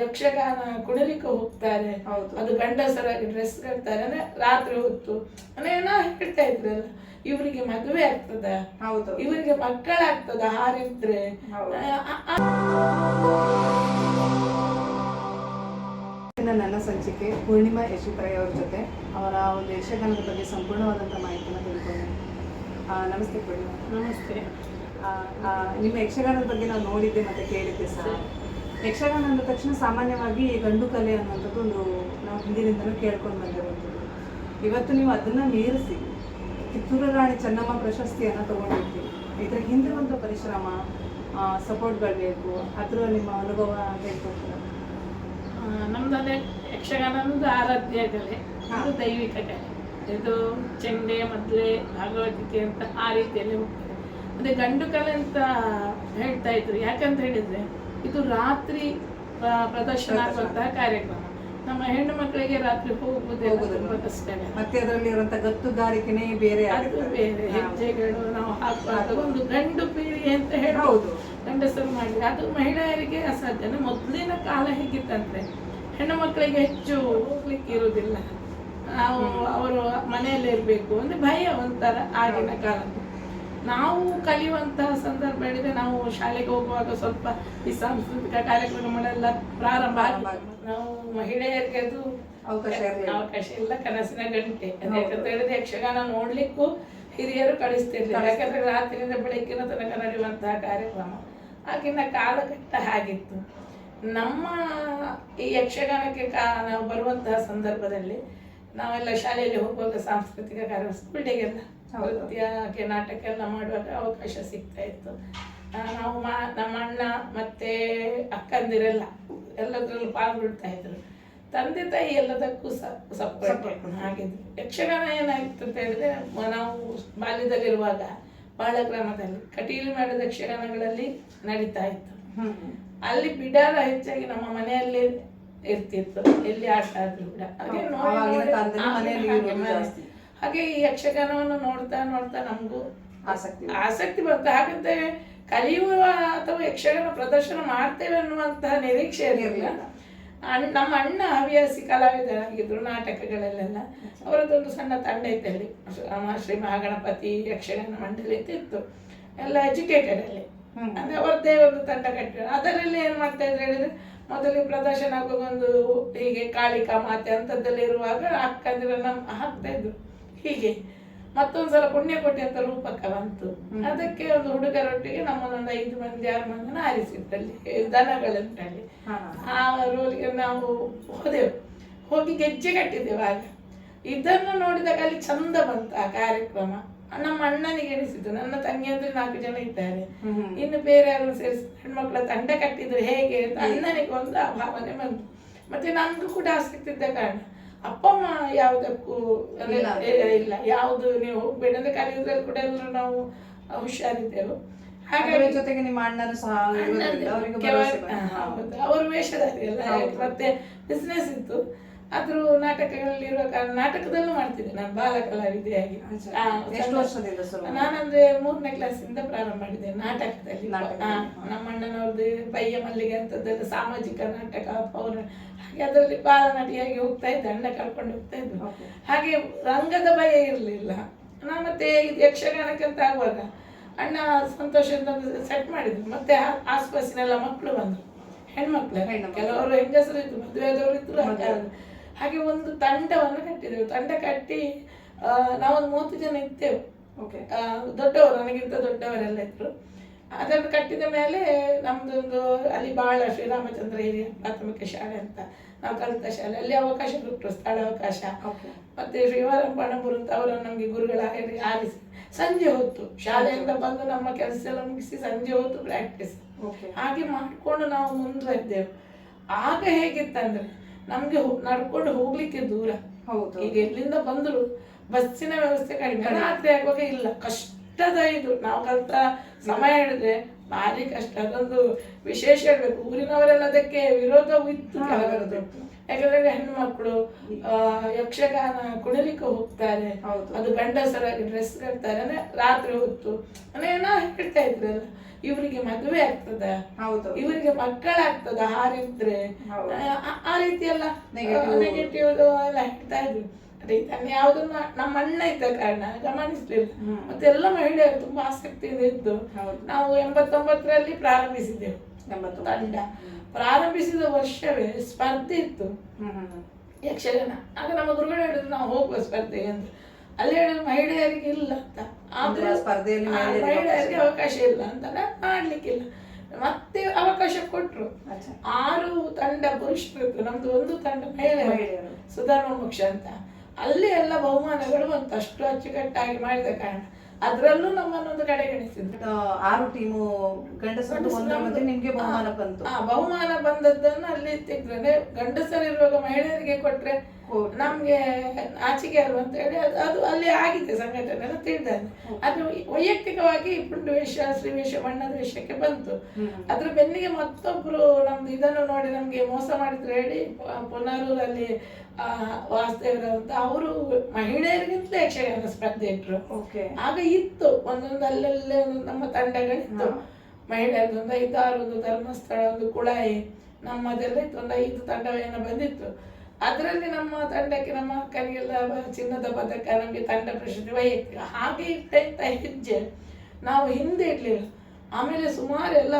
ಯಕ್ಷಗಾನ ಕುಣಿಲಿಕ್ಕೆ ಹೋಗ್ತಾರೆ. ಹೌದು. ಅದು ಗಂಡಸರಾಗಿ ಡ್ರೆಸ್ ಕಟ್ತಾರೆ. ಅಂದ್ರೆ ರಾತ್ರಿ ಹೊತ್ತು. ಅಂದ್ರೆ ನಾ ಹೇಳ್ತಾ ಇದ್ರಲ್ಲ ಇವರಿಗೆ ಮದುವೆ ಆಗ್ತದ. ಹೌದು. ಇವರಿಗೆ ಮಕ್ಕಳಾಗ್ತದ ಹಾರಿದ್ರೆ. ನನ್ನ ಸಂಚಿಕೆ ಪೂರ್ಣಿಮಾ ಯಶೋತ್ರಯ ಅವ್ರ ಜೊತೆ. ಅವರ ಒಂದು ಯಕ್ಷಗಾನದ ಬಗ್ಗೆ ಸಂಪೂರ್ಣವಾದಂತಹ ಮಾಹಿತಿಯನ್ನು ತಿಳ್ಕೊಂಡೆ ಆ, ನಮಸ್ತೆ ಪೂರ್ಣಿಮಾ. ನಮಸ್ತೆ. ನಿಮ್ಮ ಯಕ್ಷಗಾನದ ಬಗ್ಗೆ ನಾವು ನೋಡಿದ್ದೆ ಮತ್ತೆ ಕೇಳಿದ್ದೆ ಸಹ ಯಕ್ಷಗಾನ ಅಂದ ತಕ್ಷಣ ಸಾಮಾನ್ಯವಾಗಿ ಗಂಡು ಕಲೆ ಅನ್ನುವಂಥದ್ದು ಒಂದು ನಾವು ಹಿಂದಿನಿಂದಲೂ ಕೇಳ್ಕೊಂಡು ಬಂದಿರುವಂಥದ್ದು. ಇವತ್ತು ನೀವು ಅದನ್ನ ಮೀರಿಸಿ ಕಿತ್ತೂರು ರಾಣಿ ಚೆನ್ನಮ್ಮ ಪ್ರಶಸ್ತಿಯನ್ನು ತಗೊಂಡಿರ್ತೀವಿ ಹಿಂದೆ ಒಂದು ಪರಿಶ್ರಮ ಸಪೋರ್ಟ್ಗಳು ಬೇಕು ಅದರ ನಿಮ್ಮ ಅನುಭವ ಹೇಳ್ಕೊಡ್ತಾರೆ ಆ, ಯಕ್ಷಗಾನದ ಆರಾಧ್ಯ ಕಲೆ. ಅದು ದೈವಿಕ ಕಲೆ. ಇದು ಚೆಂಡೆ ಮದ್ಲೆ ಭಾಗವತಿಕೆ ಅಂತ ಆ ರೀತಿಯಲ್ಲಿ ಹೋಗ್ತದೆ. ಅದೇ ಗಂಡು ಕಲೆ ಅಂತ ಹೇಳ್ತಾ ಇದ್ರು. ಯಾಕಂತ ಹೇಳಿದ್ರೆ ಇದು ರಾತ್ರಿ ಪ್ರ- ಪ್ರದರ್ಶನ ಆಗುವಂತಹ ಕಾರ್ಯಕ್ರಮ. ನಮ್ಮ ಹೆಣ್ಣು ಮಕ್ಕಳಿಗೆ ರಾತ್ರಿ ಹೋಗುವುದು ಹೋಗುದು. ತುಂಬಾ ಕಷ್ಟನೇ ಮತ್ತೆ ಅದರಲ್ಲಿ ಇರುವಂತ ಗತ್ತುಗಾರಿಕೆನೇ ಬೇರೆ ಅದು ಬೇರೆ. ಹೆಜ್ಜೆಗಳು ನಾವು ಹಾಕುವಾಗ ಒಂದು ಗಂಡು ಪೀಳಿಗೆ ಅಂತ ಹೇಳಬಹುದು ಹೌದು. ಗಂಡಸರು ಮಾಡಿ ಅದು ಮಹಿಳೆಯರಿಗೆ ಅಸಾಧ್ಯ. ಮೊದಲಿನ ಕಾಲ ಹೇಗಿತ್ತಂತೆ ಹೆಣ್ಣು ಮಕ್ಕಳಿಗೆ ಹೆಚ್ಚು ಹೋಗ್ಲಿಕ್ಕೆ ಇರುವುದಿಲ್ಲ. ನಾವು ಅವರು ಮನೆಯಲ್ಲೇ ಇರಬೇಕು. ಅಂದ್ರೆ ಭಯ ಒಂಥರ ಆಗಿನ ಕಾಲ. ನಾವು ಕಲಿಯುವಂತಹ ಸಂದರ್ಭ ಹೇಳಿದ್ರೆ ನಾವು ಶಾಲೆಗೆ ಹೋಗುವಾಗ ಸ್ವಲ್ಪ ಈ ಸಾಂಸ್ಕೃತಿಕ ಕಾರ್ಯಕ್ರಮಗಳೆಲ್ಲ ಪ್ರಾರಂಭ. ನಾವು ಮಹಿಳೆಯರಿಗೆ ಅದು ಅವಕಾಶ ಅವಕಾಶ ಇಲ್ಲ ಕನಸಿನ ಗಂಟೆ. ಯಾಕಂತ ಹೇಳಿದ್ರೆ ಯಕ್ಷಗಾನ ನೋಡ್ಲಿಕ್ಕೂ ಹಿರಿಯರು ಕಳಿಸ್ತಿರ್ಲಿಲ್ಲ. ಯಾಕಂದ್ರೆ ರಾತ್ರಿಯಿಂದ ಬೆಳಗ್ಗಿನ ತನಕ ನಡೆಯುವಂತಹ ಕಾರ್ಯಕ್ರಮ. ಆಗಿನ ಕಾಲಘಟ್ಟ ಹಾಗಿತ್ತು. ನಮ್ಮ ಈ ಯಕ್ಷಗಾನಕ್ಕೆ ಕಾ ನಾವು ಬರುವಂತಹ ಸಂದರ್ಭದಲ್ಲಿ ನಾವೆಲ್ಲ ಶಾಲೆಯಲ್ಲಿ ಹೋಗುವಾಗ ಸಾಂಸ್ಕೃತಿಕ ಕಾರ್ಯ ಸ್ಕೂಲ್ ಡೇಗೆಲ್ಲ ಹೌದು. ನೃತ್ಯಕ್ಕೆ ನಾಟಕ ಎಲ್ಲ ಮಾಡುವಾಗ ಅವಕಾಶ ಸಿಗ್ತಾ ಇತ್ತು. ನಾವು ಮಾ ನಮ್ಮ ಅಣ್ಣ ಮತ್ತೆ ಅಕ್ಕಂದಿರೆಲ್ಲ ಎಲ್ಲದರಲ್ಲೂ ಪಾಲ್ಗೊಳ್ತಾ ಇದ್ರು. ತಂದೆ ತಾಯಿ ಎಲ್ಲದಕ್ಕೂ ಸಪೋರ್ಟ್. ಹಾಗಿದ್ರು ಯಕ್ಷಗಾನ ಏನಾಗಿತ್ತು ಅಂತ ಹೇಳಿದ್ರೆ ನಾವು ಬಾಲ್ಯದಲ್ಲಿರುವಾಗ ಬಾಳಗ್ರಾಮದಲ್ಲಿ ಕಟೀಲು ಮಾಡಿದ ಯಕ್ಷಗಾನಗಳಲ್ಲಿ ನಡೀತಾ ಇತ್ತು. ಅಲ್ಲಿ ಬಿಡಾರ ಹೆಚ್ಚಾಗಿ ನಮ್ಮ ಮನೆಯಲ್ಲೇ ಇರ್ತಿತ್ತು. ಎಲ್ಲಿ ಆಟ ಆದ್ರೂ ಕೂಡ. ಹಾಗೆ ಈ ಯಕ್ಷಗಾನವನ್ನು ನೋಡ್ತಾ ನೋಡ್ತಾ ನಮಗೂ ಆಸಕ್ತಿ ಆಸಕ್ತಿ ಬರುತ್ತೆ ಹಾಗಂತ ಕಲಿಯುವ ಅಥವಾ ಯಕ್ಷಗಾನ ಪ್ರದರ್ಶನ ಮಾಡ್ತೇವೆ ಅನ್ನುವಂತಹ ನಿರೀಕ್ಷೆ ಇರಲಿಲ್ಲ. ಅಣ್ಣ ನಮ್ಮ ಅಣ್ಣ ಹವ್ಯಾಸಿ ಕಲಾವಿದರಾಗಿದ್ರು ನಾಟಕಗಳಲ್ಲೆಲ್ಲ. ಅವರದ್ದೊಂದು ಸಣ್ಣ ತಂಡ ಇತ್ತು ಅಲ್ಲಿ ಶ್ರೀ- ಮಹಾಗಣಪತಿ ಯಕ್ಷಗಾನ ಮಂಡಳಿ ಅಂತ ಇತ್ತು. ಎಲ್ಲ ಎಜುಕೇಟೆಡ್ ಅಲ್ಲಿ. ಅಂದ್ರೆ ಅವರದ್ದೇ ಒಂದು ತಂಡ ಕಟ್ಟಿದ್ರು. ಅದರಲ್ಲಿ ಏನ್ ಮಾಡ್ತಾ ಇದ್ರು ಹೇಳಿದ್ರೆ ಮೊದಲು ಪ್ರದರ್ಶನ ಆಗುವ ಒಂದು ಹೀಗೆ ಕಾಳಿಕಾ ಮಾತೆ ಅಂತದ್ದೆಲ್ಲ ಇರುವಾಗ ಅಕ್ಕಂದ್ರೆ ನಮ್ಮ ಹಾಕ್ತಾ ಇದ್ರು. ಹೀಗೆ ಮತ್ತೊಂದ್ಸಲ ಕೊಟ್ಟಿ ಅಂತ ರೂಪಕ ಬಂತು. ಅದಕ್ಕೆ ಒಂದು ಹುಡುಗರೊಟ್ಟಿಗೆ ನಮ್ಮನ್ನೊಂದು ಐದು ಮಂದಿ ಆರು ಮಂದಿನ ಆರಿಸಿದ್ದಲ್ಲಿ ದನಗಳಂತಲ್ಲಿ. ಆ ರೋಲಿಗೆ ನಾವು ಹೋದೆವು. ಹೋಗಿ ಗೆಜ್ಜೆ ಕಟ್ಟಿದ್ದೆವು ಆಗ. ಇದನ್ನು ನೋಡಿದಾಗ ಅಲ್ಲಿ ಚಂದ ಬಂತು ಆ ಕಾರ್ಯಕ್ರಮ. ನಮ್ಮ ಅಣ್ಣನಿಗೆ ಎಣಿಸಿದ್ದು ನನ್ನ ತಂಗಿ ಅಂದ್ರೆ ನಾಲ್ಕು ಜನ ಇದ್ದಾರೆ. ಇನ್ನು ಬೇರೆ ಯಾರು ಸೇರಿಸಿ ಹೆಣ್ಮಕ್ಳ ತಂಡ ಕಟ್ಟಿದ್ರು ಹೇಗೆ ಅಂತ ಅಣ್ಣನಿಗೆ ಒಂದು ಆ ಭಾವನೆ ಬಂತು. ಮತ್ತೆ ನಮ್ಗೂ ಕೂಡ ಆಸಕ್ತಿ ಇದ್ದ ಕಾರಣ. ಅಪ್ಪ ಅಮ್ಮ ಯಾವುದಕ್ಕೂ ಇಲ್ಲ. ಯಾವುದು ನೀವು ಹೋಗ್ಬೇಡ ಅಂದ್ರೆ ಕಲಿಯುವುದ್ರಲ್ಲಿ ಕೂಡ ಎಲ್ಲರೂ ನಾವು ಹುಷಾರಿದ್ದೆವು. ಹಾಗಾಗಿ ಜೊತೆಗೆ ನಿಮ್ಮ ಅಣ್ಣನು ಸಹ. ಅವರು ವೇಷಧಾರಿ ಅಲ್ಲ. ಮತ್ತೆ ಬಿಸ್ನೆಸ್ ಇತ್ತು. ಆದ್ರೂ ನಾಟಕಗಳಲ್ಲಿ ಇರುವ ಕಾರಣ ನಾಟಕದಲ್ಲೂ ಮಾಡ್ತಿದ್ದೆ ನಾನು ಬಾಲ ಕಲಾವಿದೆಯಾಗಿ? ನಾನಂದ್ರೆ ಮೂರನೇ ಕ್ಲಾಸಿಂದ ಪ್ರಾರಂಭ ಮಾಡಿದ್ದೆ ನಾಟಕದಲ್ಲಿ. ನಮ್ಮಣ್ಣನವ್ರದ್ದು ಪಯ್ಯ ನಮ್ಮ ಅಣ್ಣನವ್ರದ್ದು ಬಯ್ಯ ಮಲ್ಲಿಗೆ ಅಂತದ್ದೆಲ್ಲ ಸಾಮಾಜಿಕ ನಾಟಕ ಪೌರ ಹಾಗೆ ಅದರಲ್ಲಿ ಬಾಲ ನಟಿಯಾಗಿ ಹೋಗ್ತಾ ಇದ್ದೆ ಅಣ್ಣ ಕರ್ಕೊಂಡು ಹೋಗ್ತಾ ಹಾಗೆ ರಂಗದ ಭಯ ಇರಲಿಲ್ಲ. ನಾ ಮತ್ತೆ ಇದು ಯಕ್ಷಗಾನಕ್ಕೆ ಅಂತ ಆಗುವಾಗ ಅಣ್ಣ ಸಂತೋಷದಿಂದ ಸೆಟ್ ಮಾಡಿದ್ರು. ಮತ್ತೆ ಆಸ್ಪಾಸಿನೆಲ್ಲ ಮಕ್ಕಳು ಬಂದರು. ಹೆಣ್ಮಕ್ಳು. ಕೆಲವರು ಹೆಂಗಸರು ಇದ್ರು ಮದುವೆದವರು ಇದ್ರು ಹಾಗೆ ಒಂದು ತಂಡವನ್ನು ಕಟ್ಟಿದೆವು. ತಂಡ ಕಟ್ಟಿ ನಾವು ನಾವೊಂದು ಮೂವತ್ತು ಜನ ಇದ್ದೆವು. ದೊಡ್ಡವರು ನನಗಿಂತ ದೊಡ್ಡವರೆಲ್ಲ ಇದ್ರು. ಅದನ್ನು ಕಟ್ಟಿದ ಮೇಲೆ ನಮ್ಮದೊಂದು ಅಲ್ಲಿ ಬಾಳ ಶ್ರೀರಾಮಚಂದ್ರ ಹಿರಿಯ ಪ್ರಾಥಮಿಕ ಶಾಲೆ ಅಂತ ನಾವು ಕಲಿತ ಶಾಲೆ. ಅಲ್ಲಿ ಅವಕಾಶ ಕೊಟ್ಟರು ಸ್ಥಳ ಅವಕಾಶ. Okay. ಮತ್ತೆ ಶ್ರೀವಾರಂ ಪಣಬೂರು ಅಂತ ಅವರನ್ನು ನಮಗೆ ಗುರುಗಳಾಗಿ ಆರಿಸಿ. ಸಂಜೆ ಹೊತ್ತು ಶಾಲೆಯಿಂದ ಬಂದು ನಮ್ಮ ಕೆಲಸ ಎಲ್ಲ ಮುಗಿಸಿ ಸಂಜೆ ಹೊತ್ತು ಪ್ರಾಕ್ಟೀಸ್ ಓಕೆ ಹಾಗೆ ಮಾಡಿಕೊಂಡು ನಾವು ಮುಂದುವರೆದೆವು. ಆಗ ಹೇಗಿತ್ತಂದ್ರೆ ನಮ್ಗೆ ನಡ್ಕೊಂಡು ಹೋಗ್ಲಿಕ್ಕೆ ದೂರ. ಹೌದು. ಈಗ ಎಲ್ಲಿಂದ ಬಂದ್ರು ಬಸ್ಸಿನ ವ್ಯವಸ್ಥೆ ಕಡಿಮೆ. ರಾತ್ರಿ ಆಗುವಾಗ ಇಲ್ಲ. ಕಷ್ಟದ ಇದು. ನಾವು ಕಲ್ತ ಸಮಯ ಹೇಳಿದ್ರೆ ಭಾರಿ ಕಷ್ಟ ಅದೊಂದು ವಿಶೇಷ ಹೇಳ್ಬೇಕು. ಊರಿನವರೆಲ್ಲ ಅದಕ್ಕೆ ವಿರೋಧವೂ ಇತ್ತು ಕೆಲವರದ್ದು. ಯಾಕಂದ್ರೆ ಹೆಣ್ಣು ಮಕ್ಕಳು ಆ, ಯಕ್ಷಗಾನ ಕುಣಿಲಿಕ್ಕೆ ಹೋಗ್ತಾರೆ. ಹೌದು. ಅದು ಗಂಡಸರಾಗಿ ಡ್ರೆಸ್ ಕಟ್ತಾರೆ. ಅಂದ್ರೆ ರಾತ್ರಿ ಹೊತ್ತು. ಅಂದ್ರೆ ಏನೋ ಹೇಳ್ತಾ ಇದ್ರಲ್ಲ ಇವರಿಗೆ ಮದುವೆ ಆಗ್ತದ. ಹೌದು. ಇವರಿಗೆ ಮಕ್ಕಳಾಗ್ತದ ಹಾರಿದ್ರೆ. ಆ- ರೀತಿ ಎಲ್ಲ. ನೆಗೆಟಿವ್ ಎಲ್ಲ ಹೇಳ್ತಾ ಇದ್ರು. ಯಾವ್ದು ಯಾವುದನ್ನ ನಮ್ಮ ಅಣ್ಣ ಇದ್ದ ಕಾರಣ ಗಮನಿಸ್ಲಿಲ್ಲ. ಮತ್ತೆ ಎಲ್ಲ ಮಹಿಳೆಯರು ತುಂಬಾ ಆಸಕ್ತಿಯಿಂದ ಇದ್ದು. ನಾವು ಎಂಬತ್ತೊಂಬತ್ತರಲ್ಲಿ ಪ್ರಾರಂಭಿಸಿದ್ದೆವು. ತಂಡ. ಪ್ರಾರಂಭಿಸಿದ ವರ್ಷವೇ ಸ್ಪರ್ಧೆ ಇತ್ತು. ಯಕ್ಷಗಾನ. ಆಗ ನಮ್ಮ ಗುರುಗಳು ಹೇಳಿದ್ರು ನಾವು ಹೋಗುವ ಸ್ಪರ್ಧೆ ಅಂತ. ಅಲ್ಲಿ ಹೇಳಿದ್ರು ಮಹಿಳೆಯರಿಗೆ ಇಲ್ಲ ಅಂತ. ಆದ್ರೆ ಸ್ಪರ್ಧೆಯಲ್ಲಿ ಮಹಿಳೆಯರಿಗೆ ಅವಕಾಶ ಇಲ್ಲ ಅಂತ ಮಾಡ್ಲಿಕ್ಕಿಲ್ಲ. ಮತ್ತೆ ಅವಕಾಶ ಕೊಟ್ರು. ಆರು ತಂಡ ಪುರುಷರು ನಮ್ದು ಒಂದು ತಂಡ ಮಹಿಳೆ ಮಹಿಳೆಯರು. ಸುಧರ್ಮ ಮೋಕ್ಷ ಅಂತ. ಅಲ್ಲಿ ಎಲ್ಲ ಬಹುಮಾನಗಳು ಒಂದಷ್ಟು ಅಚ್ಚುಕಟ್ಟಾಗಿ ಮಾಡಿದ ಕಾರಣ. ಅದರಲ್ಲೂ ನಮ್ಮನ್ನೊಂದು ಕಡೆಗಣಿಸಿದ್ರು ಆರು ಟೀಮು ಗಂಡಸರು ನಿಮಗೆ ಬಹುಮಾನ ಬಂತು. ಆ ಬಹುಮಾನ ಬಂದದ್ದನ್ನು ಅಲ್ಲಿ ತಿಂದ್ರೆ ಗಂಡಸರು ಗಂಡಸರಿರುವಾಗ ಮಹಿಳೆಯರಿಗೆ ಕೊಟ್ರೆ. ನಮ್ಗೆ ಆಚೆಗೆ ಅಲ್ವ ಅಂತ ಹೇಳಿ ಅದು ಅದು ಅಲ್ಲಿ ಆಗಿದೆ ಸಂಘಟನೆ ಎಲ್ಲ ತಿಳಿದಾನೆ. ಅದು ವೈಯಕ್ತಿಕವಾಗಿ ಪುಂಡು ವೇಷ ಶ್ರೀವೇಷ ಬಣ್ಣದ ವೇಷಕ್ಕೆ ಬಂತು. ಅದ್ರ ಬೆನ್ನಿಗೆ ಮತ್ತೊಬ್ರು ನಮ್ದು ಇದನ್ನು ನೋಡಿ ನಮ್ಗೆ ಮೋಸ ಮಾಡಿದ್ರು ಹೇಳಿ ಪುನರೂರಲ್ಲಿ ಅಂತ ಅವರು ಮಹಿಳೆಯರಿಗಿಂತಲೇ ಯಕ್ಷಗಾನ ಸ್ಪರ್ಧೆ ಇಟ್ರು. ಓಕೆ. ಆಗ ಇತ್ತು ಒಂದೊಂದು ಅಲ್ಲಲ್ಲೇ ಒಂದೊಂದು ನಮ್ಮ ತಂಡಗಳಿತ್ತು. ಮಹಿಳೆಯರದ್ದು ಒಂದು ಐದಾರು ಒಂದು ಧರ್ಮಸ್ಥಳ ಒಂದು ಕುಳಾಯಿ ನಮ್ಮದೆಲ್ಲ ಇತ್ತು ಒಂದು ಐದು ತಂಡವೇನೋ ಬಂದಿತ್ತು. ಅದರಲ್ಲಿ ನಮ್ಮ ತಂಡಕ್ಕೆ ನಮ್ಮ ಅಕ್ಕನಿಗೆಲ್ಲ ಚಿನ್ನದ ಪದಕ ನಮಗೆ ತಂಡ ಪ್ರಶಸ್ತಿ ವೈಯಕ್ತಿಕ ಹಾಗೆ ಇಟ್ಟಂತ ಇಟ್ಟ ಹೆಜ್ಜೆ ನಾವು ಹಿಂದೆ ಇಡ್ಲಿಲ್ಲ ಆಮೇಲೆ ಸುಮಾರು ಎಲ್ಲ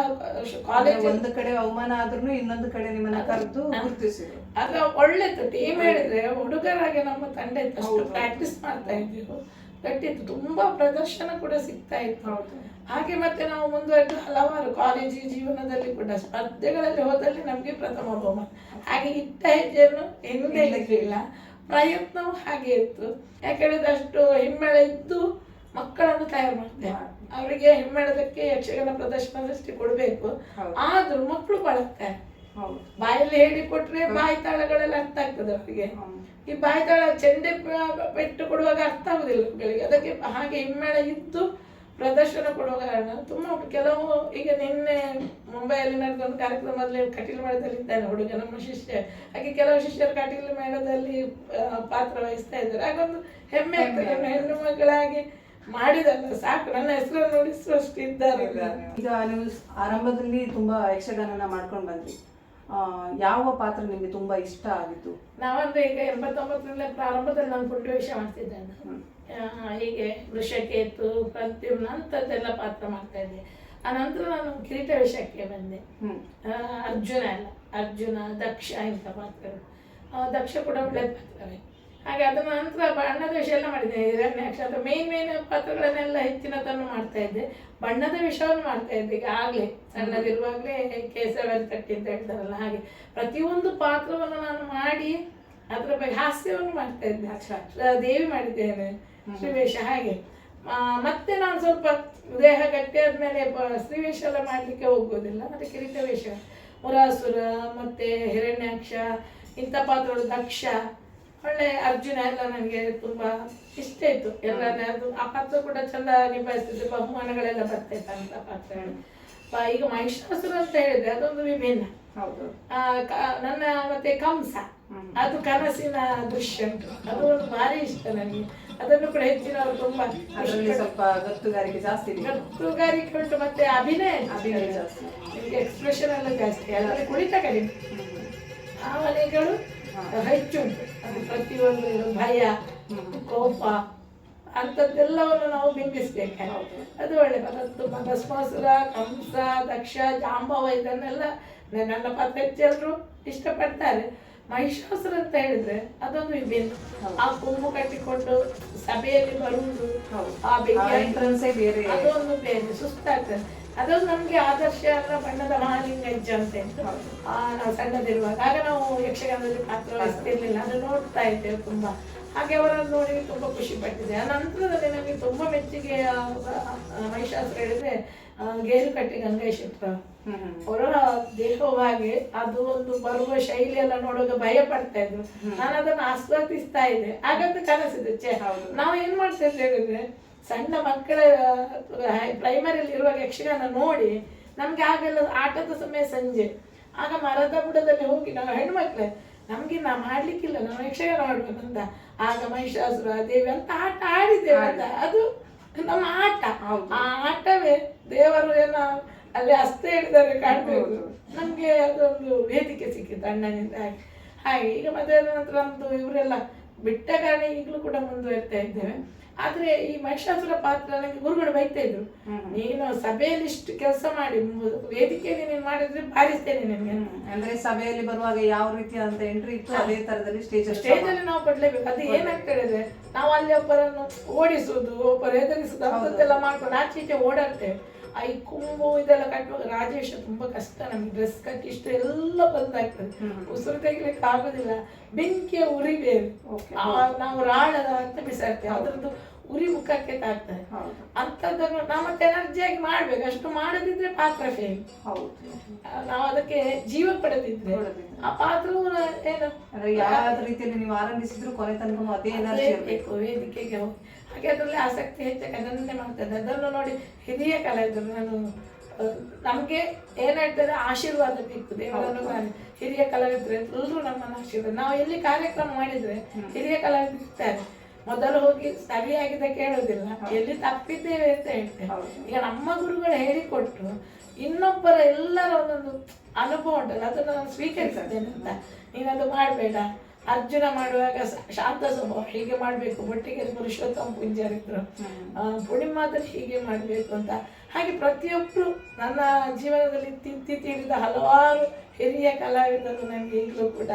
ಕಾಲೇಜ್ ಒಂದು ಕಡೆ ಅವಮಾನ ಆದ್ರೂ ಇನ್ನೊಂದು ಕಡೆ ನಿಮ್ಮನ್ನ ಕರೆದು ಗುರುತಿಸಿದ್ರು. ಆದ್ರೆ ಒಳ್ಳೆತ್ತು ಟೀಮ್ ಹೇಳಿದ್ರೆ ಹುಡುಗರಾಗೆ ನಮ್ಮ ತಂಡ ಇತ್ತು ಅಷ್ಟು ಪ್ರಾಕ್ಟೀಸ್ ಮಾಡ್ತಾ ಇದ್ದೀವಿ ಗಟ್ಟಿತ್ತು ತುಂಬಾ ಪ್ರದರ್ಶನ ಕೂಡ ಸಿಗ್ತಾ ಇತ್ತು. ಹಾಗೆ ಮತ್ತೆ ನಾವು ಮುಂದುವರೆದು ಹಲವಾರು ಕಾಲೇಜು ಜೀವನದಲ್ಲಿ ಕೂಡ ಸ್ಪರ್ಧೆಗಳಲ್ಲಿ ಹೋದಲ್ಲಿ ನಮಗೆ ಪ್ರಥಮ ಬಹುಮಾನ. ಹಾಗೆ ಇಟ್ಟ ಹೆಜ್ಜೆಯನ್ನು ಎಂದೇ ಇಲ್ಲ ಪ್ರಯತ್ನವು ಹಾಗೆ ಇತ್ತು. ಯಾಕೆಂದ್ರೆ ಅಷ್ಟು ಹಿಮ್ಮೆಳ ಇದ್ದು ಮಕ್ಕಳನ್ನು ತಯಾರು ಮಾಡ್ತೇವೆ ಅವರಿಗೆ ಹಿಮ್ಮೆಳದಕ್ಕೆ ಯಕ್ಷಗಾನ ಪ್ರದರ್ಶನದಷ್ಟು ಕೊಡಬೇಕು. ಆದರೂ ಮಕ್ಕಳು ಬಳಕ್ತಾರೆ. ಹೌದು ಬಾಯಲ್ಲಿ ಹೇಳಿಕೊಟ್ರೆ ಬಾಯಿ ತಾಳಗಳೆಲ್ಲ ಅರ್ಥ ಆಗ್ತದೆ ಅವರಿಗೆ. ಈ ಬಾಯಿ ತಾಳ ಚೆಂಡೆ ಪೆಟ್ಟು ಕೊಡುವಾಗ ಅರ್ಥ ಆಗುದಿಲ್ಲ ಮಕ್ಕಳಿಗೆ ಅದಕ್ಕೆ ಹಾಗೆ ಹಿಮ್ಮೇಳ ಇದ್ದು ಪ್ರದರ್ಶನ ಕೊಡುವ ಕಾರಣ ತುಂಬ ಉಂಟು. ಕೆಲವು ಈಗ ನಿನ್ನೆ ಮುಂಬೈಯಲ್ಲಿ ನಡೆದ ಒಂದು ಕಾರ್ಯಕ್ರಮದಲ್ಲಿ ಕಟೀಲು ಮೇಳದಲ್ಲಿ ಇದ್ದಾನೆ ಹುಡುಗ ನಮ್ಮ ಶಿಷ್ಯ. ಹಾಗೆ ಕೆಲವು ಶಿಷ್ಯರು ಕಟೀಲು ಮೇಳದಲ್ಲಿ ಪಾತ್ರ ವಹಿಸ್ತಾ ಇದ್ದಾರೆ. ಹಾಗೊಂದು ಹೆಮ್ಮೆ ಆಗ್ತದೆ. ಹೆಣ್ಣು ಮಕ್ಕಳಾಗಿ ಮಾಡಿದಲ್ಲ ಸಾಕು. ನನ್ನ ಹೆಸರನ್ನು ಉಳಿಸುವಷ್ಟು ಇದ್ದಾರೆ. ಈಗ ನೀವು ಆರಂಭದಲ್ಲಿ ತುಂಬಾ ಯಕ್ಷಗಾನನ ಮಾಡ್ಕೊಂಡು ಬಂದ್ರಿ. ಯಾವ ಪಾತ್ರ ನಿಮಗೆ ತುಂಬಾ ಇಷ್ಟ ಆಗಿತ್ತು ನಾವಂದ್ರೆ ಈಗ ಎಂಬತ್ತೊಂಬತ್ತರಲ್ಲೇ ಪ್ರಾರಂಭದಲ್ಲಿ ನಾನು ಪುಟ್ಟ ವೇಷ ಮಾಡ್ತಿದ್ದೇನೆ ಹೀಗೆ ವೃಷಕೇತು ಪ್ರತ್ಯುಮ್ನ ಅಂಥದ್ದೆಲ್ಲ ಪಾತ್ರ ಮಾಡ್ತಾ ಇದ್ದೆ. ಆ ನಂತರ ನಾನು ಕಿರೀಟ ವೇಷಕ್ಕೆ ಬಂದೆ. ಅರ್ಜುನ ಎಲ್ಲ. ಅರ್ಜುನ ದಕ್ಷ ಇಂಥ ಪಾತ್ರ ದಕ್ಷ ಕೂಡ ಒಳ್ಳೆ ಪಾತ್ರವೇ. ಹಾಗೆ ಅದು ನಂತರ ಬಣ್ಣದ ವಿಷಯ ಎಲ್ಲ ಮಾಡಿದ್ದೇನೆ ಹಿರಣ್ಯಾಕ್ಷ ಅಥವಾ ಮೇನ್ ಮೇನ್ ಪಾತ್ರಗಳನ್ನೆಲ್ಲ ಹೆಚ್ಚಿನದನ್ನು ಮಾಡ್ತಾ ಇದ್ದೆ. ಬಣ್ಣದ ವಿಷಯವನ್ನು ಮಾಡ್ತಾ ಇದ್ದೆ. ಈಗ ಆಗ್ಲೇ ಸಣ್ಣದಿರುವಾಗಲೇ ಕೇಸವಲ್ಲಿ ತಟ್ಟಿ ಅಂತ ಹೇಳ್ತಾರಲ್ಲ ಹಾಗೆ. ಪ್ರತಿಯೊಂದು ಪಾತ್ರವನ್ನು ನಾನು ಮಾಡಿ ಅದರ ಬಗ್ಗೆ ಹಾಸ್ಯವನ್ನು ಮಾಡ್ತಾ ಇದ್ದೆ. ದೇವಿ ಮಾಡಿದ್ದೇನೆ ಶ್ರೀವೇಶ ಹಾಗೆ. ಮತ್ತೆ ನಾನು ಸ್ವಲ್ಪ ದೇಹ ಗಟ್ಟಿ ಆದ್ಮೇಲೆ ಶ್ರೀವೇಶ ಎಲ್ಲ ಮಾಡ್ಲಿಕ್ಕೆ ಹೋಗೋದಿಲ್ಲ ಮತ್ತೆ ಕಿರೀಟ ವೇಷ ಮುರಾಸುರ ಮತ್ತೆ ಹಿರಣ್ಯಾಕ್ಷ ಇಂಥ ಪಾತ್ರಗಳು ದಕ್ಷ. ಒಳ್ಳೆ ಅರ್ಜುನ ಎಲ್ಲ ನನಗೆ ತುಂಬಾ ಇಷ್ಟ ಇತ್ತು ಎಲ್ಲ ಅದು ಆ ಪಾತ್ರ ಕೂಡ ಚಂದ ನಿಭಾಯಿಸ್ತಿದ್ದೆ ಬಹುಮಾನಗಳೆಲ್ಲ ಬರ್ತಾ ಅಂತ ಪಾತ್ರಗಳು. ಈಗ ಮಹಿಷಾಸುರ ಅಂತ ಹೇಳಿದ್ರೆ ಅದೊಂದು ವಿಭಿನ್ನ. ನನ್ನ ಮತ್ತೆ ಕಂಸ. ಅದು ಕನಸಿನ ದೃಶ್ಯ ಉಂಟು. ಅದು ಒಂದು ಭಾರಿ ಇಷ್ಟ ನನಗೆ. ಅದನ್ನು ಕೂಡ ಹೆಚ್ಚಿನವರು ತುಂಬಾ ಅದರಲ್ಲಿ ಸ್ವಲ್ಪ ಗತ್ತುಗಾರಿಕೆ ಜಾಸ್ತಿ ಗೊತ್ತುಗಾರಿಕೆ ಉಂಟು ಮತ್ತೆ ಅಭಿನಯ ಅಭಿನಯ ಜಾಸ್ತಿ. ನಿಮಗೆ ಎಕ್ಸ್ಪ್ರೆಷನ್ ಎಲ್ಲ ಜಾಸ್ತಿ. ಅದರಲ್ಲಿ ಕುಳಿತ ಕಡಿಮೆ. ಆ ಭಾವನೆಗಳು ಹೆಚ್ಚು ಉಂಟು. ಪ್ರತಿಯೊಂದು ಭಯ ಕೋಪ ಅಂಥದ್ದೆಲ್ಲವನ್ನು ನಾವು ಬಿಂಬಿಸ್ಬೇಕು. ಅದು ಒಳ್ಳೆ ಮತ್ತು ಭಸ್ಮಾಸುರ ಕಂಸ ದಕ್ಷ ಜಾಂಬವ ಇದನ್ನೆಲ್ಲ ನನ್ನ ಪಾತ್ರ ಹೆಚ್ಚೆಲ್ಲರೂ ಇಷ್ಟಪಡ್ತಾರೆ. ಮಹಿಷಾಸುರ ಅಂತ ಹೇಳಿದ್ರೆ ಅದೊಂದು ವಿಭಿನ್ನ. ಆ ಕೊಂಬು ಕಟ್ಟಿಕೊಂಡು ಸಭೆಯಲ್ಲಿ ಬರುವುದು. ಅದೊಂದು ಬೇರೆ. ಸುಸ್ತಾಗ್ತದೆ. ಅದೊಂದು ನಮ್ಗೆ ಆದರ್ಶ ಅಲ್ಲ ಬಣ್ಣದ ಮಹಾಲಿಂಗ ಹೆಜ್ಜೆ ಅಂತ ನಾವು ಸಣ್ಣದಿರುವಾಗ. ಆಗ ನಾವು ಯಕ್ಷಗಾನದಲ್ಲಿ ಪಾತ್ರ ವಹಿಸ್ತಿರ್ಲಿಲ್ಲ. ಅದು ನೋಡ್ತಾ ಇದ್ದೇವೆ ತುಂಬಾ. ಹಾಗೆ ಅವರನ್ನು ನೋಡಿ ತುಂಬಾ ಖುಷಿ ಪಟ್ಟಿದೆ ಆ ನಂತರದಲ್ಲಿ ನಮಗೆ ತುಂಬಾ ಮೆಚ್ಚುಗೆ ಮಹಿಷಾಸುರ ಹೇಳಿದ್ರೆ ಗೇರು ಕಟ್ಟಿ ಗಂಗೇಶಪ್ಪ. ಅವರ ದೇಹವಾಗಿ ಅದು ಒಂದು ಬರುವ ಶೈಲಿ ಎಲ್ಲ ನೋಡುವಾಗ ಭಯ ಪಡ್ತಾ ಇದ್ರು. ನಾನು ಅದನ್ನು ಆಸ್ವಾದಿಸ್ತಾ ಇದ್ದೆ. ಹಾಗಂತ ಕನಸಿದೆ. ಚೆ. ನಾವು ಏನ್ ಮಾಡ್ತಾ ಇದ್ದೇವೆ ಸಣ್ಣ ಮಕ್ಕಳ ಪ್ರೈಮರಿಯಲ್ಲಿ ಇರುವಾಗ ಯಕ್ಷಗಾನ ನೋಡಿ ನಮ್ಗೆ ಆಗೆಲ್ಲ ಆಟದ ಸಮಯ ಸಂಜೆ. ಆಗ ಮರದ ಬುಡದಲ್ಲಿ ಹೋಗಿ ನಾವು ಹೆಣ್ಮಕ್ಳೆ ನಮ್ಗೆ ನಾ ಮಾಡ್ಲಿಕ್ಕಿಲ್ಲ ನಾವು ಯಕ್ಷಗಾನ ಮಾಡ್ಬೇಕಂತ ಆಗ ಮಹಿಷಾಸುರ ದೇವಿ ಅಂತ ಆಟ ಆಡಿದ್ದೇವೆ ಅಂತ. ಅದು ನಮ್ಮ ಆಟ. ಆ ಆಟವೇ ದೇವರು ಏನೋ ಅಲ್ಲಿ ಅಸ್ತೆ ಹೇಳಿದರೆ ಕಾಣ್ಬೇಕು. ನಮಗೆ ಅದೊಂದು ವೇದಿಕೆ ಸಿಕ್ಕಿತ್ತು ಅಣ್ಣನಿಂದ ಹಾಗೆ. ಹಾಗೆ ಈಗ ಮದುವೆ ನಂತರ ನಮ್ದು ಇವರೆಲ್ಲ ಬಿಟ್ಟ ಕಾರಣ ಈಗಲೂ ಕೂಡ ಮುಂದುವರಿತಾ ಇದ್ದೇವೆ. ಆದ್ರೆ ಈ ಮಹಿಷಾಸುರ ಪಾತ್ರ ನನಗೆ ಗುರುಗಳು ಬೈತಾ ಇದ್ರು. ನೀನು ಸಭೆಯಲ್ಲಿ ಇಷ್ಟು ಕೆಲಸ ಮಾಡಿ ವೇದಿಕೆಯಲ್ಲಿ ನೀನು ಮಾಡಿದ್ರೆ ಬಾರಿಸ್ತೇನೆ ನಿನ್ಗೆ. ಅಂತ. ಅಂದ್ರೆ ಸಭೆಯಲ್ಲಿ ಬರುವಾಗ ಯಾವ ರೀತಿಯಾದಂತ ಎಂಟ್ರಿ ಇತ್ತು ಅದೇ ತರದಲ್ಲಿ ಸ್ಟೇಜ್ ಸ್ಟೇಜ್ ಅಲ್ಲಿ ನಾವು ಕೊಡ್ಲೇಬೇಕು. ಅದು ಏನಾಗ್ತದೆ ಅಂದ್ರೆ ನಾವು ಅಲ್ಲಿ ಒಬ್ಬರನ್ನು ಓಡಿಸುದು ಒಬ್ಬರು ಎದುರಿಸುದು ಅಂಥದ್ದೆಲ್ಲ ಮಾಡ್ಕೊಂಡು ಆಚೆ ಈಚೆ ಓಡಾಡ್ತೇವೆ. ಈ ಕುಂಬು ಇದೆಲ್ಲ ಕಟ್ಟುವಾಗ ರಾಜೇಶ ತುಂಬಾ ಕಷ್ಟ ನಮ್ಗೆ ಡ್ರೆಸ್ ಕಟ್ಟಿ ಇಷ್ಟ ಎಲ್ಲ ಬಂದಾಗ್ತದೆ. ಉಸಿರು ತೆಗಿಲಿಕ್ಕೆ ಆಗೋದಿಲ್ಲ. ಬೆಂಕಿಯ ಉರಿ ಬೇರೆ. ನಾವು ರಾಳದ ಅಂತ ಬಿಸಾಡ್ತೇವೆ ಅದ್ರದ್ದು ಉರಿ ಮುಖಕ್ಕೆ ತಾಕ್ತದೆ. ಅಂಥದ್ದನ್ನು ನಾವು ಮತ್ತೆ ಎನರ್ಜಿಯಾಗಿ ಮಾಡ್ಬೇಕು. ಅಷ್ಟು ಮಾಡದಿದ್ರೆ ಪಾತ್ರ ಫೇಲ್ ಹೌದು. ನಾವು ಅದಕ್ಕೆ ಜೀವ ಪಡೆದಿದ್ರೆ ಆ ಪಾತ್ರವು ಏನು? ಯಾವ ರೀತಿಯಲ್ಲಿ ನೀವು ಆರಂಭಿಸಿದ್ರು ಕೊನೆ ತನಕ ಅದೇ ಎನರ್ಜಿ ವೇದಿಕೆಗೆ ಹೋಗಿ. ಹಾಗೆ ಅದರಲ್ಲಿ ಆಸಕ್ತಿ ಹೆಚ್ಚಾಗಿ ಅದನ್ನೇ ಮಾಡ್ತದೆ ಅದನ್ನು ನೋಡಿ ಹಿರಿಯ ಕಲಾವಿದರು ನಾನು ನಮಗೆ ನಮ್ಗೆ ಏನ್ ಹೇಳ್ತಾರೆ ಆಶೀರ್ವಾದ ಬೇಕು ದೇವರನ್ನು ನಾನು ಹಿರಿಯ ಕಲಾವಿದರು ಎಲ್ಲರೂ ನಮ್ಮನ್ನು ಆಶೀರ್ವಾದ. ನಾವು ಎಲ್ಲಿ ಕಾರ್ಯಕ್ರಮ ಮಾಡಿದ್ರೆ ಹಿರಿಯ ಕಲಾವಿದರು ಇರ್ತಾರೆ. ಮೊದಲು ಹೋಗಿ ಸರಿಯಾಗಿದೆ ಕೇಳೋದಿಲ್ಲ ಎಲ್ಲಿ ತಪ್ಪಿದ್ದೇವೆ ಅಂತ ಹೇಳ್ತೇವೆ ಈಗ ನಮ್ಮ ಗುರುಗಳು ಹೇಳಿಕೊಟ್ಟು ಇನ್ನೊಬ್ಬರ ಎಲ್ಲರ ಒಂದೊಂದು ಅನುಭವ ಉಂಟಲ್ಲ ಅದನ್ನು ನಾನು ಸ್ವೀಕರಿಸಿದ್ದೇನೆ ಅಂತ. ನೀನದು ಮಾಡಬೇಡ. ಅರ್ಜುನ ಮಾಡುವಾಗ ಶಾಂತ ಸ್ವಭಾವ ಹೀಗೆ ಮಾಡಬೇಕು ಒಟ್ಟಿಗೆ ಪುರುಷೋತ್ತಮ ಪೂಜ್ಯರಿದ್ರು ಪೂರ್ಣಿಮಾದಲ್ಲಿ ಹೀಗೆ ಮಾಡಬೇಕು ಅಂತ. ಹಾಗೆ ಪ್ರತಿಯೊಬ್ಬರು ನನ್ನ ಜೀವನದಲ್ಲಿ ತಿತ್ತಿ ತೀರಿದ ಹಲವಾರು ಹಿರಿಯ ಕಲಾವಿದರು ನನಗೆ ಈಗಲೂ ಕೂಡ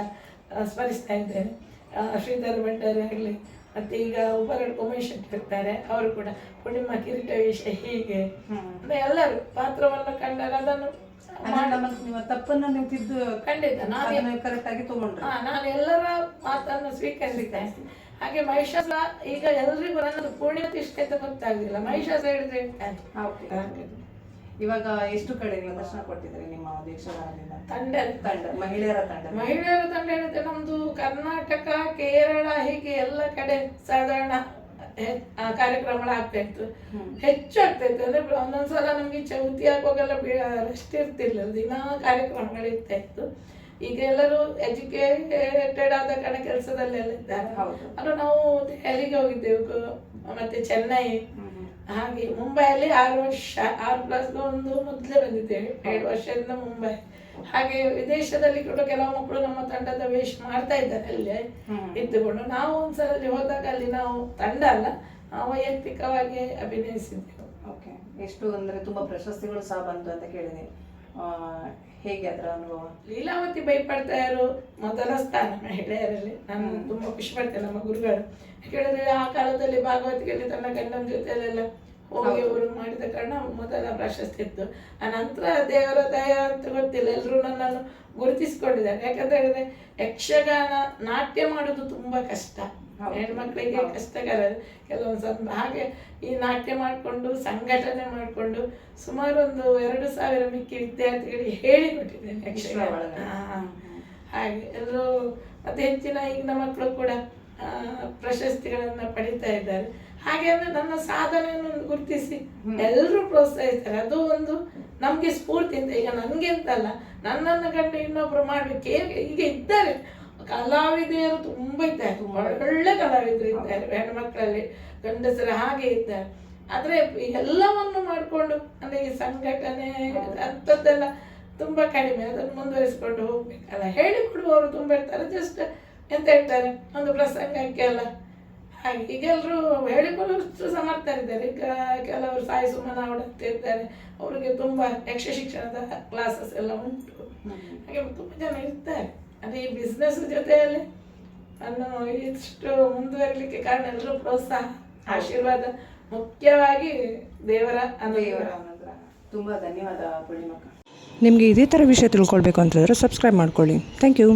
ಸ್ಮರಿಸ್ತಾ ಇದ್ದೇನೆ ಶ್ರೀಧರ್ ಭಂಡಾರಿ ಆಗಲಿ ಮತ್ತು ಈಗ ಉಪರಡ್ ಉಮೇಶ್ ಇರ್ತಾರೆ ಅವರು ಕೂಡ ಪೂರ್ಣಿಮಾ ಕಿರೀಟ ವೇಷ ಹೀಗೆ. ಅಂದರೆ ಎಲ್ಲರೂ ಪಾತ್ರವನ್ನು ಕಂಡರೆ ಅದನ್ನು ಅಂದ್ರೆ ನಮ್ಮ ನಿಮ್ಮ ತಪ್ಪನ್ನ ನೀವು ತಿದ್ದು ಖಂಡಿತ ನಾನು ಅದನ್ನ ಕರೆಕ್ಟ್ ಆಗಿ ತಗೊಂಡ್ರಿ ನಾನು ಎಲ್ಲರ ಮಾತನ್ನು ಸ್ವೀಕರಿಸಿದ್ದೆ ಹಾಗೆ ಮಹಿಷಾಸ ಈಗ ಎಲ್ರಿಗೂ ನನ್ನದು ಪೂರ್ಣಿಮತಿಷ್ಠೆ ಅಂತ ಗೊತ್ತಾಗಲಿಲ್ಲ ಮಹಿಷಾಸ ಹೇಳಿದ್ರೆ ಇವಾಗ ಎಷ್ಟು ಕಡೆ ನೀವು ದರ್ಶನ ಕೊಟ್ಟಿದ್ರೆ ನಿಮ್ಮ ಒಂದು ಯಕ್ಷಗಾನದಿಂದ ತಂಡ ತಂಡ. ಮಹಿಳೆಯರ ತಂಡ. ಮಹಿಳೆಯರ ತಂಡ ಹೇಳಿದ್ರೆ ನಮ್ದು ಕರ್ನಾಟಕ ಕೇರಳ ಹೀಗೆ ಎಲ್ಲ ಕಡೆ ಸಾಧಾರಣ ಕಾರ್ಯಕ್ರಮಗಳು ಆಗ್ತಾ ಇತ್ತು. ಹೆಚ್ಚು ಆಗ್ತಾ ಇತ್ತು. ಅಂದ್ರೆ ಒಂದೊಂದ್ಸಲ ನಮ್ಗೆ ಚೌತಿ ಆಗುವಾಗೆಲ್ಲ ರೆಸ್ಟ್ ಇರ್ತಿರ್ಲಿಲ್ಲ. ದಿನ ಕಾರ್ಯಕ್ರಮಗಳು ಇರ್ತಾ ಇತ್ತು. ಈಗ ಎಲ್ಲರೂ ಎಜುಕೇಟೆಡ್ ಆದ ಕಾರಣ ಕೆಲಸದಲ್ಲೆಲ್ಲ ಇದ್ದಾರೆ. ಹೌದು. ಅದು ನಾವು ದೆಹಲಿಗೆ ಹೋಗಿದ್ದೆವು. ಮತ್ತೆ ಚೆನ್ನೈ. ಹಾಗೆ ಮುಂಬೈಯಲ್ಲಿ ಆರು ವರ್ಷ ಆರು ಪ್ಲಸ್ ಒಂದು ಮೊದಲೇ ಬಂದಿದ್ದೇವೆ. ಎರಡು ವರ್ಷದಿಂದ ಮುಂಬೈ. ಹಾಗೆ ವಿದೇಶದಲ್ಲಿ ಕೂಡ ಕೆಲವು ಮಕ್ಕಳು ನಮ್ಮ ತಂಡದ ವೇಷ ಮಾಡ್ತಾ ಇದ್ದಾರೆ ಅಲ್ಲಿ ಇದ್ದುಕೊಂಡು. ನಾವು ಒಂದ್ಸಲ ಅಲ್ಲಿ ಹೋದಾಗ ಅಲ್ಲಿ ನಾವು ತಂಡ ಅಲ್ಲ ನಾವು ವೈಯಕ್ತಿಕವಾಗಿ ಅಭಿನಯಿಸಿದ್ದೆವು. ಓಕೆ. ಎಷ್ಟು ಅಂದ್ರೆ ತುಂಬಾ ಪ್ರಶಸ್ತಿಗಳು ಸಹ ಬಂತು ಅಂತ ಕೇಳಿದೆ ಆ, ಹೇಗೆ ಅದರ ಅನುಭವ? ಲೀಲಾವತಿ ಬೈಪಡ್ತಾಯರು ಮೊದಲ ಸ್ಥಾನ ಮಹಿಳೆಯರಲ್ಲಿ. ನಾನು ತುಂಬಾ ಖುಷಿ ಪಡ್ತೇನೆ ನಮ್ಮ ಗುರುಗಳು. ಕೇಳಿದ್ರೆ ಆ ಕಾಲದಲ್ಲಿ ಭಾಗವತಿಗೆಯಲ್ಲಿ ತನ್ನ ಗಂಡನ ಜೊತೆಲೆಲ್ಲ ಹೋಗಿ ಅವರು ಮಾಡಿದ ಕಾರಣ ಮೊದಲ ಪ್ರಶಸ್ತಿ ಇತ್ತು. ಆ ನಂತರ ದೇವರ ದಯ ಅಂತ ಗೊತ್ತಿಲ್ಲ. ಎಲ್ಲರೂ ನನ್ನನ್ನು ಗುರುತಿಸಿಕೊಂಡಿದ್ದಾರೆ. ಯಾಕಂತ ಹೇಳಿದ್ರೆ ಯಕ್ಷಗಾನ ನಾಟ್ಯ ಮಾಡೋದು ತುಂಬಾ ಕಷ್ಟ. ಹೆಣ್ಮಕ್ಳಿಗೆ ಕಷ್ಟಕರ. ಕೆಲವೊಂದು ಸಂದ ಹಾಗೆ ಈ ನಾಟ್ಯ ಮಾಡಿಕೊಂಡು ಸಂಘಟನೆ ಮಾಡಿಕೊಂಡು ಸುಮಾರು ಒಂದು ಎರಡು ಸಾವಿರ ಮಿಕ್ಕಿ ವಿದ್ಯಾರ್ಥಿಗಳಿಗೆ ಹೇಳಿಕೊಟ್ಟಿದ್ದೇನೆ ಯಕ್ಷಗಾನ. ಹಾಗೆ ಎಲ್ಲರೂ ಮತ್ತೆ ಹೆಚ್ಚಿನ ಈಗಿನ ಮಕ್ಕಳು ಕೂಡ ಪ್ರಶಸ್ತಿಗಳನ್ನ ಪಡಿತಾ ಇದ್ದಾರೆ. ಹಾಗೆ ಅಂದ್ರೆ ನನ್ನ ಸಾಧನೆಯನ್ನು ಗುರುತಿಸಿ. ಎಲ್ಲರೂ ಪ್ರೋತ್ಸಾಹಿಸ್ತಾರೆ. ಅದು ಒಂದು ನಮಗೆ ಸ್ಫೂರ್ತಿ ಅಂತ. ಈಗ ನನ್ಗೆ ಅಂತಲ್ಲ ನನ್ನನ್ನು ಕಂಡು ಇನ್ನೊಬ್ರು ಮಾಡಬೇಕು ಈಗ ಇದ್ದಾರೆ. ಕಲಾವಿದೆಯರು ತುಂಬಾ ಇದ್ದಾರೆ. ಒಳ್ಳೆ ಕಲಾವಿದರು ಇದ್ದಾರೆ. ಹೆಣ್ಮಕ್ಳಲ್ಲಿ ಗಂಡಸರು ಹಾಗೆ ಇದ್ದಾರೆ. ಆದರೆ ಎಲ್ಲವನ್ನು ಮಾಡಿಕೊಂಡು ಅಂದ್ರೆ ಈ ಸಂಘಟನೆ ಅಂಥದ್ದೆಲ್ಲ ತುಂಬಾ ಕಡಿಮೆ. ಅದನ್ನು ಮುಂದುವರಿಸಿಕೊಂಡು ಹೋಗ್ಬೇಕಲ್ಲ ಹೇಳಿಕೊಡುವವರು ತುಂಬಾ ಇರ್ತಾರೆ. ಜಸ್ಟ್ ಎಂತ ಹೇಳ್ತಾರೆ? ಒಂದು ಪ್ರಸಂಗಕ್ಕೆ ಎಲ್ಲ ಹಾಗೆ ಈಗ ಎಲ್ಲರೂ ಹೇಳಿಕೊಡುವಷ್ಟು ಸಮರ್ಥರಿದ್ದಾರೆ ಈಗ ಕೆಲವರು ಸಾಯಿ ಸುಮನ ಅಂತ ಇದ್ದಾರೆ ಅವರಿಗೆ ತುಂಬಾ ಯಕ್ಷ ಶಿಕ್ಷಣದ ಕ್ಲಾಸಸ್ ಎಲ್ಲ ಉಂಟು. ಹಾಗೆ ತುಂಬ ಜನ ಇರ್ತಾರೆ. ಅದೇ ಈ ಬಿಸ್ನೆಸ್ ಜೊತೆಯಲ್ಲಿ ನಾನು ಇಷ್ಟು ಮುಂದುವರಿಲಿಕ್ಕೆ ಕಾರಣ ಎಲ್ಲರೂ ಪ್ರೋತ್ಸಾಹ ಆಶೀರ್ವಾದ ಮುಖ್ಯವಾಗಿ ದೇವರ ಅನುಗ್ರಹ. ದೇವರ ತುಂಬ ತುಂಬಾ ಧನ್ಯವಾದ ಪೂರ್ಣಿಮಕ್ಕ ನಿಮಗೆ ಇದೇ ಥರ ವಿಷಯ ತಿಳ್ಕೊಳ್ಬೇಕು ಅಂತಂದರೆ ಸಬ್ಸ್ಕ್ರೈಬ್ ಮಾಡ್ಕೊಳ್ಳಿ. Thank you